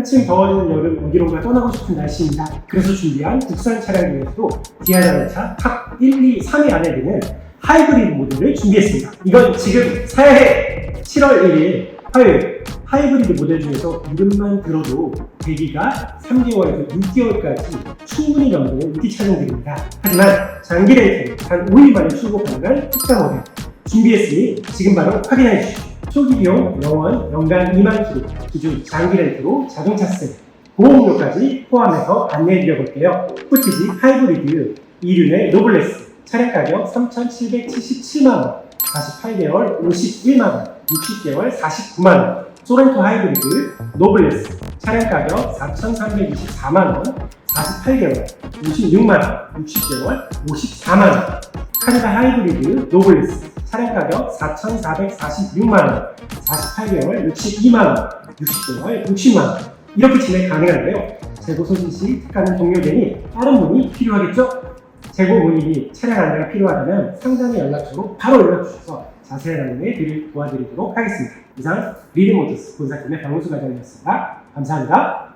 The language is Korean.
한층 더워지는 여름 어디론가 떠나고 싶은 날씨입니다. 그래서 준비한 국산 차량 중에서도 기아 자동차 탑 1, 2, 3위 안에 드는 하이브리드 모델을 준비했습니다. 이건 지금 사야 해! 7월 1일 화요일 하이브리드 모델 중에서 이름만 들어도 대기가 3개월에서 6개월까지 충분히 넘는 인기 차량들입니다. 하지만 장기 렌트 단 5일 만에 출고 가능한 특가 모델 준비했으니 지금 바로 확인해 주시죠. 초기 비용 영원 연간 2만 킬로 기준 장기 렌트로 자동차세 보험료까지 포함해서 안내해 드려 볼게요. 후티지 하이브리드 2륜의 노블레스 차량 가격 3,777만원 48개월 51만원 60개월 49만원. 소렌토 하이브리드 노블레스 차량 가격 4,324만원 48개월 56만원 60개월 54만원. 카니발 하이브리드 노블레스 차량 가격 4,446만원 48개월 62만원 60개월 60만원 이렇게 진행 가능한데요 재고 소진 시 특가는 종료되니 다른 문의 필요하겠죠? 재고 문의 및 차량 안내가 필요하다면 상단의 연락처로 바로 연락 주셔서 자세한 안내 드릴 도와드리도록 하겠습니다. 이상 리드모터스 본사팀의 박문수 과장이었습니다. 감사합니다.